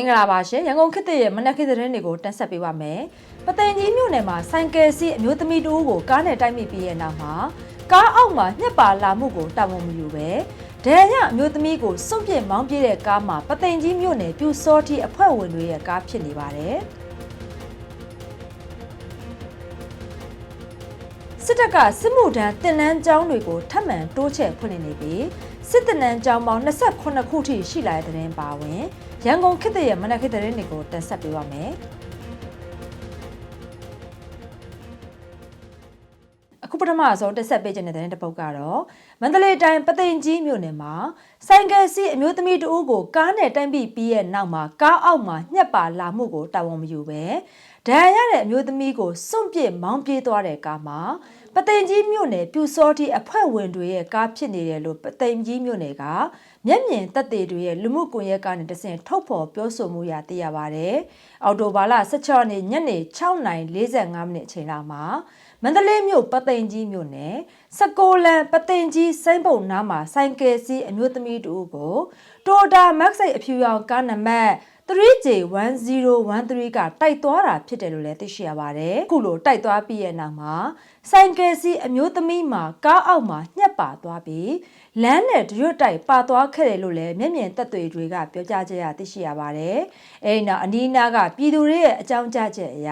င်္ဂလာပါရှင်ရန်ကုန်ခေတ်သစ်ရဲ့မနက်ခေတ်သတင်းတွေကိုတင်ဆက်ပေးပါမယ်။ပသိမ်ကြီးမြို့နယ်မှာဆိုင်ကယ်စီးအမျိုးသမီးတို့ကိုကားနဲ့တိုက်မိပြီးရဲ့နောက်မှာကားအောက်မှာညှက်ပါလာမှုကိုတာဝန်မယူပဲဒဏ်ရအမျိုးသမီးကိုစွန့်ပစ်မောင်းပြေးတဲ့ကားမှာပသိမ်ကြီးမြို့နယ်ပြူစောတိအဖွဲ့ဝင်တွေရဲ့ကားဖြစ်နေပါတယ်။စစ်တပ်ကစစ်မှုထမ်းတင်နန်းကျောင်းတွေကိုထပ်မံတိုးချဲ့ဖွင့်လှစ်နေပြီးစစ်တနန်းကျောင်းပေါင်း28ခုထိရှိလာတဲ့တဲ့ရင်ပါဝင် ရန်ကုန်ခေတ်သစ်ရဲ့မနက်ခေတ်သတင်းတွေကိုတင်ဆက်ပေးပါမယ်။အခုပထမဆုံးတက်ဆက်ပေးခြင်းတဲ့တဲ့တစ်ပုတ်ကတော့မန္တလေးတိုင်းပသိမ်ကြီးမြို့နယ်မှာဆိုင်ကယ်စီးအမျိုးသမီးတဦးကိုကားနဲ့တိုက်ပြီးပြီးရဲ့နောက်မှာကားအောက်မှာညှက်ပါလာမှုကိုတာဝန်မယူပဲဒဏ်ရာရတဲ့အမျိုးသမီးကိုစွန့်ပစ်မောင်းပြေးသွားတဲ့ကားမှာ ပသိမ်ကြီးမြို့နယ်ပြူစောတိအဖွဲ့ဝင်တွေရဲ့ကားဖြစ်နေတယ်လို့ပသိမ်ကြီးမြို့နယ်ကမျက်မြင်သက်သေတွေရဲ့လူမှုကွန်ရက်ကနေတဆင့်ထုတ်ဖော်ပြောဆိုမှုရသိရပါတယ်။အော်တိုဘာလ16ရက်နေ့ညနေ6:45မိနစ်အချိန်လောက်မှာမန္တလေးမြို့ပသိမ်ကြီးမြို့နယ်စကိုလန်ပသိမ်ကြီးစိမ့်ပုံနားမှာဆိုင်ကယ်စီးအမျိုးသမီးတို့ကိုတိုတာမက်ဆိုင်အဖြူရောင်ကားနံပါတ် 3J1013 ကတိုက်သွားတာဖြစ်တယ်လို့လည်းသိရှိရပါတယ်။ခုလိုတိုက်သွားပြီးရဲ့နောက်မှာဆိုင်ကယ်စီအမျိုးသမီးမှာကားအောက်မှာညှက်ပါသွားပြီးလမ်းနဲ့ဒရွတ်တိုက်ပါသွားခဲ့တယ်လို့လည်းမျက်မြင်သက်သေတွေကပြောကြားကြရသိရှိရပါတယ်။အဲဒီနောက်အနီးနားကပြည်သူတွေရဲ့အကြောင်းကြားချက်အရ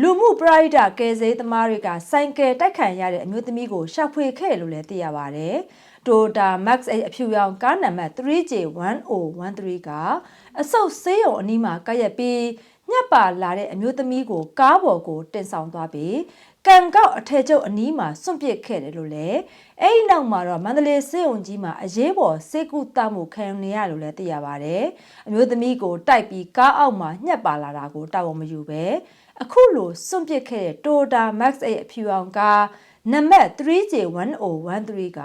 လူမှုပရိဒကယ်ဆယ်သမားတွေကဆိုင်ကယ်တိုက်ခံရတဲ့အမျိုးသမီးကိုရှာဖွေခဲ့လို့လည်းသိရပါတယ်။ Toyota Max 8အဖြူရောင်ကားနံပါတ် 3J1013 ကအဆုတ်ဆေးရုံအနီးမှာကပ်ရက်ပြီးညက်ပါလာတဲ့အမျိုးသမီးကိုကားပေါ်ကိုတင်ဆောင်သွားပြီးကံကောက်အထည်ချုပ်အနီးမှာစွန့်ပစ်ခဲ့တယ်လို့လည်းအဲ့ဒီနောက်မှာတော့မန္တလေးစေုံကြီးမှာအရေးပေါ်စေကူတမှုခံနေရလို့လည်းသိရပါတယ်။အမျိုးသမီးကိုတိုက်ပြီးကားအောက်မှာညှက်ပါလာတာကိုတာဝန်မယူပဲအခုလိုစွန့်ပစ်ခဲ့တဲ့ Toyota Max 8အဖြူအောင်ကားနံပါတ် 3J1013 က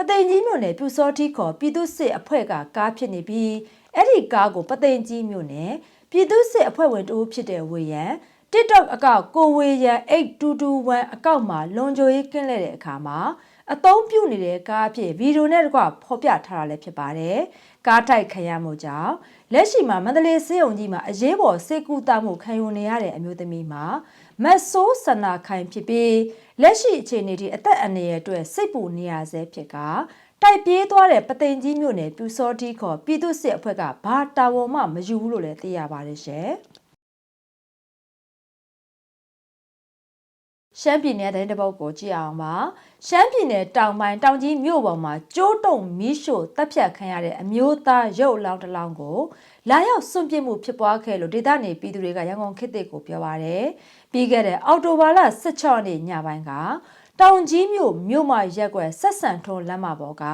ပသိမ်ကြီးမြို့နယ်ပြူစောတိခေါ်ပြည်သူစစ်အဖွဲ့ကကားဖြစ်နေပြီးအဲ့ဒီကားကိုပသိမ်ကြီးမြို့နယ်ပြည်သူစစ်အဖွဲ့ဝင်တဦးဖြစ်တဲ့ဝေယံ TikTok အကောင့်ကိုဝေယံ8221အကောင့်မှာလွန်ကြိုရေးကင်းလဲတဲ့အခါမှာအသုံးပြုနေတဲ့ကားအဖြစ်ဗီဒီယိုနဲ့တကွဖော်ပြထားတာလည်းဖြစ်ပါတယ်။ကားတိုက်ခံရမှုကြောင့်လက်ရှိမှာမန္တလေးစေယုံကြီးမှာအရေးပေါ်စေကူတာမှုခံယူနေရတဲ့အမျိုးသမီးမှာ မတ်ဆိုးဆန္နာခိုင်ဖြစ်ပြီးလက်ရှိအခြေအနေဒီအသက်အန္တရာယ်အတွက်စိတ်ပူနေရဆဲဖြစ်ကတိုက်ပြေးသွားတဲ့ပသိမ်ကြီးမြို့နယ်ပြူစောတိခေါ်ပြည်သူ့စစ်အဖွဲ့ကဘာတာဝန်မှမယူဘူးလို့လည်းသိရပါတယ်ရှင်။ရှမ်းပြည်နယ်တဲ့တပုတ်ကိုကြည့်အောင်ပါရှမ်းပြည်နယ်တောင်ပိုင်းတောင်ကြီးမြို့ပေါ်မှာကျိုးတုံမီးရှို့တပ်ဖြတ်ခံရတဲ့အမျိုးသားရုပ်အလောင်းတစ်လောင်းကိုလာရောက်စွန့်ပစ်မှုဖြစ်ပွားခဲ့လို့ဒေသနေပြည်သူတွေကရန်ကုန်ခေတ်သစ်ကိုပြောပါရယ် ပြီးခဲ့တဲ့အောက်တိုဘာလ16ရက်နေ့ညပိုင်းကတောင်ကြီးမြို့မြို့မရက်ွယ်ဆက်ဆံထုံးလမ်းမပေါ်က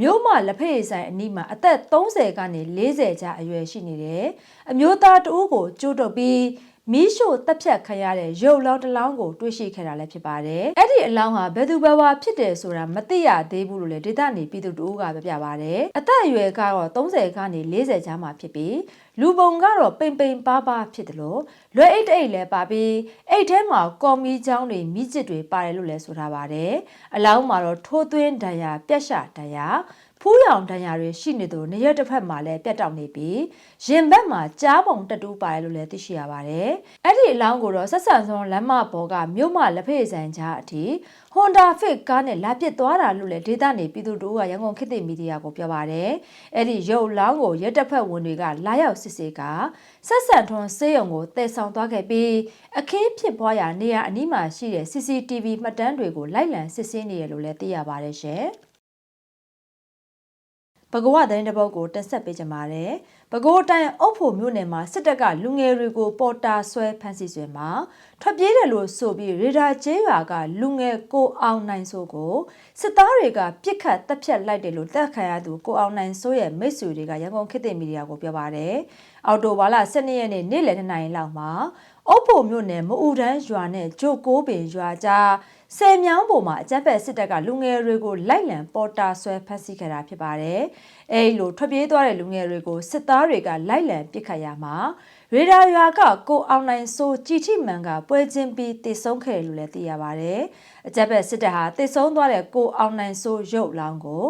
မြို့မလက်ဖက်ရည်ဆိုင်အနီးမှာအသက်30ကနေ40ကြားအရွယ်ရှိနေတယ်အမျိုးသားတဦးကိုကျိုးတုပ်ပြီး မီးရှို့တပ်ဖြတ်ခံရတဲ့ရုပ်လောင်းတစ်လောင်းကိုတွေ့ရှိခဲ့တာလည်းဖြစ်ပါတယ်။အဲ့ဒီအလောင်းဟာဘယ်သူဘယ်ဝါဖြစ်တယ်ဆိုတာမသိရသေးဘူးလို့လည်းဒေသနေပြည်သူတို့ကပြပြပါတယ်။အသက်အရွယ်ကတော့30ကနေ40ကြားမှာဖြစ်ပြီးလူပုံကတော့ပိန်ပိန်ပါးပါးဖြစ်တယ်လို့လွယ်အိတ်တိတ်လည်းပါပြီးအိတ်ထဲမှာကော်မီချောင်းတွေမိကျစ်တွေပါတယ်လို့လည်းဆိုထားပါတယ်။အလောင်းမှာတော့ထိုးသွင်းဒဏ်ရာပြက်ရှဒဏ်ရာ ဖူးရောင်ဒဏ်ရာတွေရှိနေသူနေရက်တစ်ဖက်မှာလည်းပြတ်တောက်နေပြီးရင်ဘက်မှာကြားပုံတက်တူးပါတယ်လို့လည်းသိရှိရပါတယ်။အဲ့ဒီအလောင်းကိုတော့ဆက်ဆံဆုံးလမ်းမပေါ်ကမြို့မလက်ဖေးဆိုင်ကြားအထိ Honda Fit ကားနဲ့လာပစ်သွားတာလို့လည်းဒေသနေပြည်သူတို့ကရန်ကုန်ခေတ်သစ်မီဒီယာကိုပြောပါတယ်။အဲ့ဒီရုပ်လောင်းကိုရက်တက်ဖက်ဝင်တွေကလာရောက်စစ်ဆေးကဆက်ဆံထွန်းစေးရုံကိုတည်ဆောင်သွားခဲ့ပြီးအခင်းဖြစ်ပွားရာနေရာအနီးမှာရှိတဲ့ CCTV မှတ်တမ်းတွေကိုလိုက်လံစစ်ဆေးနေရလို့လည်းသိရပါတယ်ရှင်။ ဘဂဝသတင်းတစ်ပုဒ်ကိုတက်ဆက်ပေးကြပါတယ်။ဘကိုးတိုင်အုပ်ဖို့မြို့နယ်မှာစစ်တပ်ကလူငယ်တွေကိုပေါ်တာဆွဲဖမ်းဆီးဆွဲမှာထွက်ပြေးတယ်လို့ဆိုပြီးရေဒါကျေးရွာကလူငယ်ကိုအောင်နိုင်စိုးကိုစစ်သားတွေကပြစ်ခတ်တပ်ဖြတ်လိုက်တယ်လို့တပ်ခံရသူကိုအောင်နိုင်စိုးရဲ့မိတ်ဆွေတွေကရန်ကုန်ခေတ်သစ်မီဒီယာကိုပြောပါတယ်။အော်တိုဘာလ12ရက်နေ့နေ့လယ်2နာရီလောက်မှာအုပ်ဖို့မြို့နယ်မအူတန်းရွာနဲ့ဂျိုကိုးပင်ရွာကြား ဆယ်မြောင်းပေါ်မှာအကြမ်းဖက်စစ်တပ်ကလူငယ်တွေကိုလိုက်လံပေါ်တာဆွဲဖမ်းဆီးခဲ့တာဖြစ်ပါတယ်။အဲဒီလိုထွက်ပြေးသွားတဲ့လူငယ်တွေကိုစစ်သားတွေကလိုက်လံပစ်ခတ်ရမှာရရေဒါရွာကကိုအောင်နိုင်စိုးကြည်ထိမှန်ကပွဲချင်းပြီးတည်ဆုံးခဲ့တယ်လို့လည်းသိရပါတယ်။အကြက်ဘက်စစ်တပ်ဟာတည်ဆုံးသွားတဲ့ကိုအောင်နိုင်စိုးရုပ်လောင်းကို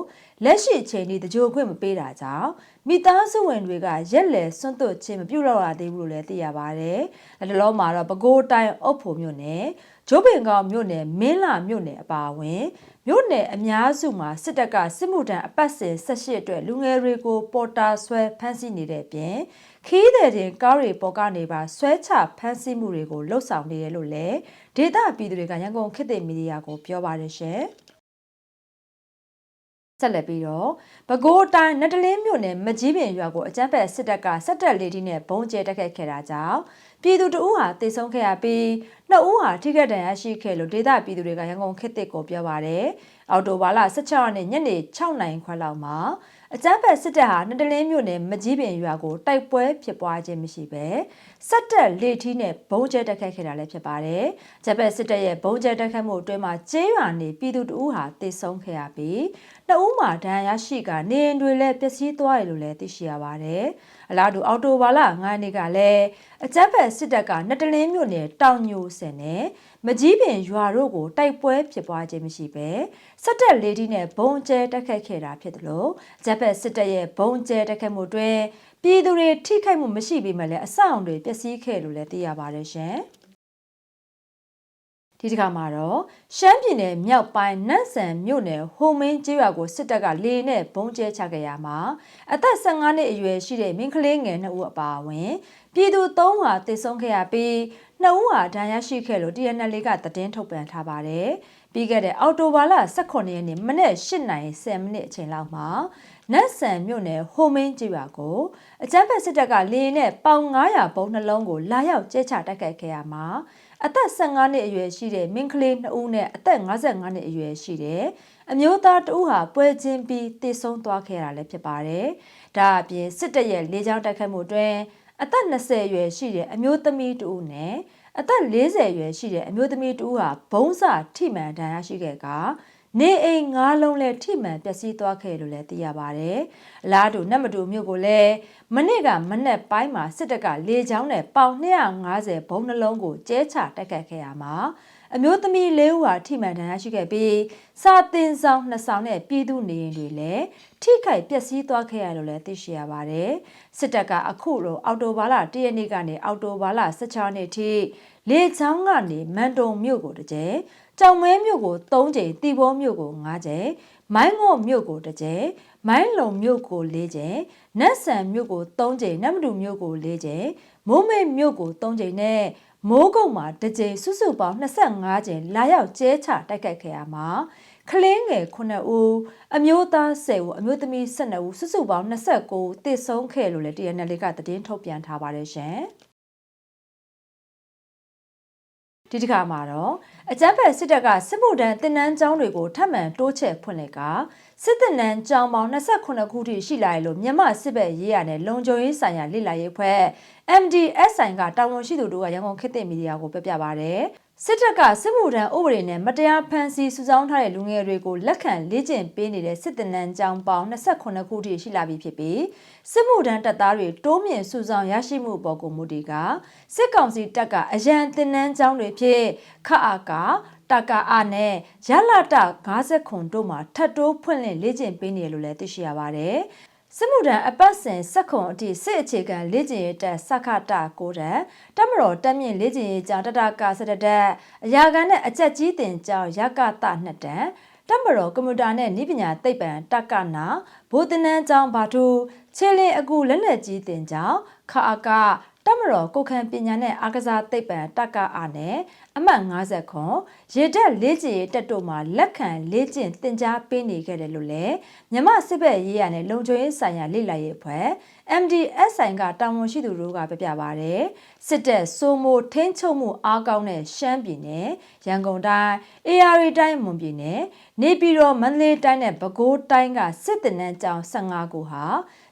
လက်ရှိချိန်ထိတကြိုခွင့်မပေးတာကြောင့် မိသားစုဝင်တွေကရက်လက်စွန့်သွတ်ခြင်းမပြုတ်တော့ရသေးဘူးလို့လည်းသိရပါတယ်။လက်တလုံးမှာတော့ပဲခူးတိုင်းအုပ်ဖို့မြို့နယ်ဂျိုးပင်ကောင်မြို့နယ်မင်းလာမြို့နယ်အပါအဝင်မြို့နယ်အများစုမှာစစ်တပ်ကစစ်မှုထမ်းအပတ်စဉ်18အတွက်လူငယ်တွေကိုပေါ်တာဆွဲဖမ်းဆီးနေတဲ့ပြင်ခီးတဲ့တင်ကားတွေပေါ်ကနေပါဆွဲချဖမ်းဆီးမှုတွေကိုလှုပ်ဆောင်နေတယ်လို့လည်းဒေတာပြည်သူတွေကရန်ကုန်ခေတ်သစ်မီဒီယာကိုပြောပါတယ်ရှင်။ ဆက်လက်ပြီးတော့ပဲခူးတိုင်းနတလင်းမြို့နယ်မကြီးပင်ရွာကိုအကြမ်းဖက်စစ်တပ်ကစက်တက်လေတီနဲ့ဘုံကျဲတက်ခတ်ခဲ့တာကြောင့်ပြည်သူတအူးဟာတေဆုံးခဲ့ရပြီးနှစ်ဦးဟာထိခိုက်ဒဏ်ရာရှိခဲ့လို့ဒေသပြည်သူတွေကရန်ကုန်ခေတ်သစ်ကိုပြောပါတယ်။အော်တိုဘာလ16ရက်နေ့ညနေ6နာရီခွဲလောက်မှာ အကြမ်းဖက်စစ်တပ်ဟာနတလင်းမြို့နယ်မကြီးပင်ရွာကိုတိုက်ပွဲဖြစ်ပွားခြင်းမရှိဘဲစက်တက်လေထီးနဲ့ဘုံကျဲတက်ခတ်ခဲ့တာလည်းဖြစ်ပါတယ်။ဂျပန်စစ်တပ်ရဲ့ဘုံကျဲတက်ခတ်မှုအတွင်းမှာကျေးရွာနေပြည်သူတအူးဟာတေဆုံးခဲ့ရပြီးနှစ်ဦးမှာဒဏ်ရာရှိကနေအိမ်တွေလည်းပျက်စီးသွားတယ်လို့လည်းသိရှိရပါတယ်။အလားတူအော်တိုဘာလ9ရက်နေ့ကလည်းအကြမ်းဖက်စစ်တပ်ကနတလင်းမြို့နယ်တောင်ညိုစင်နဲ့မကြီးပင်ရွာတို့ကိုတိုက်ပွဲဖြစ်ပွားခြင်းမရှိဘဲစက်တက်လေးတီးနဲ့ဘုံကျဲတက်ခတ်ခဲ့တာဖြစ်တယ်လို့ဂျပန်စစ်တပ်ရဲ့ဘုံကျဲတက်ခတ်မှုတွင်ပြည်သူတွေထိခိုက်မှုမရှိပေမဲ့လည်းအဆောက်အုံတွေပျက်စီးခဲ့လို့လည်းသိရပါတယ်ရှင်။ ဒီတစ်ခါမှာတော့ရှမ်းပြည်နယ်မြောက်ပိုင်းနန့်ဆန်မြို့နယ်ဟိုမင်းကျေးရွာကိုစစ်တပ်ကလေနဲ့ဘုံကျဲချခဲ့ရမှာအသက်15နှစ်အရွယ်ရှိတဲ့မင်းကလေးငယ်2ဦးအပါအဝင်ပြည်သူ3ဦးဟာသေဆုံးခဲ့ရပြီး2ဦးဟာဒဏ်ရာရှိခဲ့လို့ TNL ကသတင်းထုတ်ပြန်ထားပါတယ်ပြီးခဲ့တဲ့အော်တိုဘာလ18ရက်နေ့မနေ့8နိုင်10မိနစ်အချိန်လောက်မှာနတ်ဆန်မြို့နယ်ဟိုမင်းကျေးရွာကိုအကြမ်းဖက်စစ်တပ်ကလေနဲ့ပေါင်900ဘုံနှလုံးကိုလာရောက်ကျဲချတိုက်ခိုက်ခဲ့ရမှာ အသက်15နှစ်အရွယ်ရှိတဲ့မင်းကလေး2ဦးနဲ့အသက်55နှစ်အရွယ်ရှိတဲ့အမျိုးသား2ဦးဟာပွဲချင်းပြီးတည်ဆုံးသွားခဲ့တာလည်းဖြစ်ပါတယ်။ဒါအပြင်စစ်တပ်ရဲ့လေကြောင်းတိုက်ခိုက်မှုအတွင်းအသက်20အရွယ်ရှိတဲ့အမျိုးသမီး2ဦးနဲ့အသက်40အရွယ်ရှိတဲ့အမျိုးသမီး2ဦးဟာဘုံစာထိမှန်ဒဏ်ရာရှိခဲ့က နေအိမ်၅လုံးလဲထိမှန်ပျက်စီးသွားခဲ့လို့လည်းသိရပါတယ်။အလားတူနတ်မတူမြို့ကိုလည်းမနေ့ကမနေ့ပိုင်းမှာစစ်တပ်ကလေကြောင်းနဲ့ပေါင်250ဘုံနှလုံးကိုကျဲချတိုက်ခတ်ခဲ့ရမှာအမျိုးသမီးလေးဦးဟာထိမှန်ဒဏ်ရာရှိခဲ့ပြီးစာတင်ဆောင်နှစ်ဆောင်နဲ့ပြည်သူနေရင်တွေလည်းထိခိုက်ပျက်စီးသွားခဲ့ရလို့လည်းသိရှိရပါတယ်။စစ်တပ်ကအခုလိုအော်တိုဘာလ၁ရက်နေ့ကနေအော်တိုဘာလ16ရက်နေ့ထိလေချောင်းကနေမန်တုံမြို့ကိုတကြဲ ကြောင်မဲမြို့ကို3ကြိမ်တီဘောမြို့ကို5ကြိမ်မိုင်းငေါမြို့ကို1ကြိမ်မိုင်းလုံမြို့ကို4ကြိမ်နတ်ဆန်မြို့ကို3ကြိမ်နတ်မတူမြို့ကို4ကြိမ်မိုးမိတ်မြို့ကို3ကြိမ်နဲ့မိုးကုတ်မှာ1ကြိမ်စုစုပေါင်း25ကြိမ်လာရောက်ကျဲချတိုက်ခိုက်ခဲ့ရမှာကလင်းငယ်9ဦးအမျိုးသား10ဦးအမျိုးသမီး12ဦးစုစုပေါင်း29ဦးတည်ဆုံးခဲ့လို့လည်း TNL ကသတင်းထုတ်ပြန်ထားပါတယ်ရှင်။ ဒီတစ်ခါမှာတော့အကြမ်းဖက်စစ်တပ်ကစစ်မှုထမ်းတင်နန်းကျောင်းတွေကိုထပ်မံတိုးချဲ့ဖွင့်လိုက်ကစစ်တင်နန်းကျောင်းပေါင်း28ခုထိရှိလာတယ်လို့မြန်မာစစ်ဘက်ရေးရနဲ့လုံခြုံရေးဆိုင်ရာလေ့လာရေးဖွဲ့ MDSI ကတာဝန်ရှိသူတို့ကရန်ကုန်ခေတ်သစ်မီဒီယာကိုပြပြပါဗျ။ စစ်တပ်ကစစ်မှုထမ်းဥပဒေနဲ့မတရားဖမ်းဆီးစုဆောင်းထားတဲ့လူငယ်တွေကိုလက်ခံလေ့ကျင့်ပေးနေတဲ့စစ်တင်နန်းကျောင်းပေါင်း28ခုထိရှိလာပြီဖြစ်ပြီးစစ်မှုထမ်းတပ်သားတွေတိုးမြင့်စုဆောင်းရရှိမှုပေါ်ကိုမူတည်ကစစ်ကောင်စီတပ်ကအရန်တင်နန်းကျောင်းတွေဖြစ်ခအာကတကာအားနဲ့ရလာတ50ခွန်တို့မှာထတ်တိုးဖွင့်လှစ်လေ့ကျင့်ပေးနေလို့လည်းသိရှိရပါတယ်။ စစ်မှုထမ်းအပတ်စဉ်စက်ခွန်အထိစစ်အခြေခံလေ့ကျင့်ရေးတက်စခတာကိုတန်းတမတော်တက်မြင့်လေ့ကျင့်ရေးကြောင့်တတကစတတက်အရာခံနဲ့အကြက်ကြီးတင်ကြောင့်ရကတနှစ်တန်းတမတော်ကွန်ပျူတာနဲ့ဤပညာသိပ္ပံတက္ကနာဘိုးတနန်းကျောင်းဘာထူခြေလင်းအကူလက်လက်ကြီးတင်ကြောင့်ခအကတမတော်ကိုခံပညာနဲ့အားကစားသိပ္ပံတက္ကအားနဲ့ အမှတ်50ခွန်ရေတက်လေးကျင်တက်တို့မှာလက်ခံလေးကျင်တင် जा ပေးနေခဲ့တယ်လို့လည်းမြမစစ်ဘက်ရေးရနဲ့လုံခြုံရေးဆိုင်ရာလေ့လာရေးအဖွဲ့ MDSI ကတာဝန်ရှိသူတို့ကပြပြပါဗျ။စစ်တပ်စိုးမိုးထိန်းချုပ်မှုအားကောင်းတဲ့ရှမ်းပြည်နယ်ရန်ကုန်တိုင်း AR တိုင်းမွန်ပြည်နယ်နေပြည်တော်မန္တလေးတိုင်းနဲ့ပဲခူးတိုင်းကစစ်တပ်နန်းကျောင်း15ခုဟာ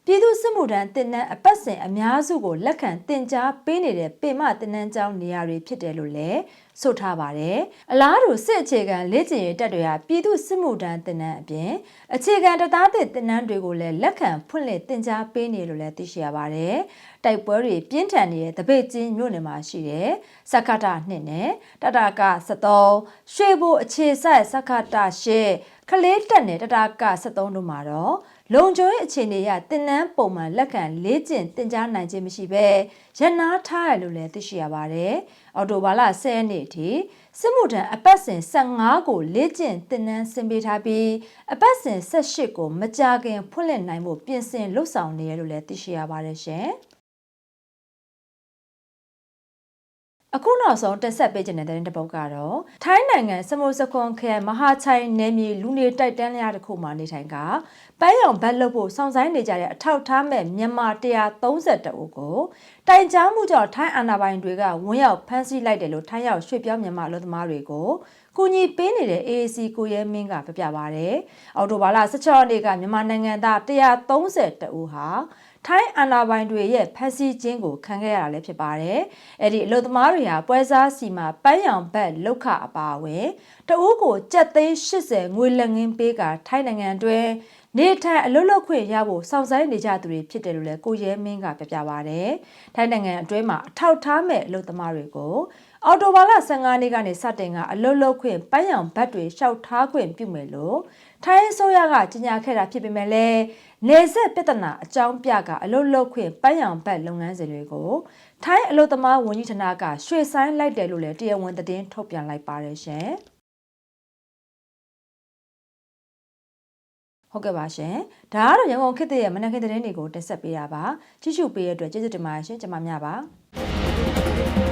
ပြည်သူစစ်မှုထမ်းတင်နန်းအပတ်စဉ်အများစုကိုလက်ခံတင် जा ပေးနေတဲ့ပင်မတင်နန်းကျောင်းနေရာတွေဖြစ်တယ်လို့လည်းဆိုထားပါတယ်။အလားတူစစ်အခြေခံလေ့ကျင့်ရေးတပ်တွေဟာပြည်သူစစ်မှုထမ်းတင်နန်းအပြင်အခြေခံတပ်သားသစ်တင်နန်းတွေကိုလည်းလက်ခံဖွင့်လှစ်တင် जा ပေးနေလို့လည်းသိရှိရပါတယ်။တိုက်ပွဲတွေပြင်းထန်နေတဲ့တပိတ်ချင်းမြို့နယ်မှာရှိတဲ့စက္ကတာ2နဲ့တတာက73ရွှေဘိုအခြေဆိုင်စက္ကတာ8ခလေးတက်နဲ့တတာက73တို့မှာတော့ လုံခြုံရေးအခြေအနေအရတင်နန်းပုံမှန်လက်ခံလေးကျင့်တင် जा နိုင်ခြင်းမရှိဘဲရန်နာထားရလို့လည်းသိရှိရပါတယ်။အော်တိုဘာလ10ရက်နေ့အထိစစ်မှုထမ်းအပတ်စဉ်15ကိုလေးကျင့်တင်နန်းဆင်ပေးထားပြီးအပတ်စဉ်18ကိုမကြခင်ဖွင့်လှစ်နိုင်ဖို့ပြင်ဆင်လှုပ်ဆောင်နေရလို့လည်းသိရှိရပါတယ်ရှင်။ အခုနောက်ဆုံးတက်ဆက်ပေးခြင်းတဲ့တဲ့ပုတ်ကတော့ထိုင်းနိုင်ငံစမုစခွန်ခရိုင်မဟာချိုင်နယ်မြေလူနေတိုက်တန်းလျားတစ်ခုမှာနေထိုင်ကပန်းရောင်ဘတ်လုပ်ဖို့စောင့်ဆိုင်းနေကြတဲ့အထောက်ထားမဲ့မြန်မာ132ဦးကိုတိုင်ကြားမှုကြောင့်ထိုင်းအာဏာပိုင်တွေကဝန်းရောက်ဖမ်းဆီးလိုက်တယ်လို့ထိုင်းရောက်ရွှေ့ပြောင်းမြန်မာလူသမားတွေကိုကူညီပေးနေတဲ့ AAC ကိုရဲမင်းကပြပြပါဗျ။အော်တိုဘာလ16ရက်နေ့ကမြန်မာနိုင်ငံသား132ဦးဟာ ထိုင်းအာဏာပိုင်တွေရဲ့ဖမ်းဆီးခြင်းကိုခံခဲ့ရတာလည်းဖြစ်ပါတယ်။အဲ့ဒီအလို့သမားတွေဟာပွဲစားစီမှာပန်းရောင်ဘတ်လောက်ခအပါအဝင်တအူးကိုကြက်သိန်း80ငွေလက်ငင်းပေးကထိုင်းနိုင်ငံတွင်နေထိုင်အလွတ်လွတ်ခွင့်ရဖို့စောင့်ဆိုင်းနေကြသူတွေဖြစ်တယ်လို့လည်းကိုရဲမင်းကပြပြပါဗျ။ထိုင်းနိုင်ငံအတွင်းမှာအထောက်ထားမဲ့အလုပ်သမားတွေကိုအော်တိုဘာလ15နေ့ကနေစတင်ကအလွတ်လွတ်ခွင့်ပန်းရောင်ဘတ်တွေရှောက်ထားခွင့်ပြုမယ်လို့ ထိုင်းအစိုးရကကြေညာခဲ့တာဖြစ်ပေမဲ့လည်းနေဆက်ပြဿနာအကြောင်းပြကအလွတ်လွတ်ခွင့်ပန်းရောင်ဘတ်လုပ်ငန်းစဉ်တွေကိုထိုင်းအလုပ်သမားဝန်ကြီးဌာနကရွှေ့ဆိုင်းလိုက်တယ်လို့လည်းတရားဝင်သတင်းထုတ်ပြန်လိုက်ပါတယ်ရှင်။ဟုတ်ကဲ့ပါရှင်ဒါကတော့ရန်ကုန်ခေတ်သစ်ရဲ့မနက်ခင်းသတင်းတွေကိုတင်ဆက်ပေးတာပါကြည့်ရှုပေးရတဲ့အတွက်ကျေးဇူးတင်ပါတယ်ရှင်ကျွန်မများပါ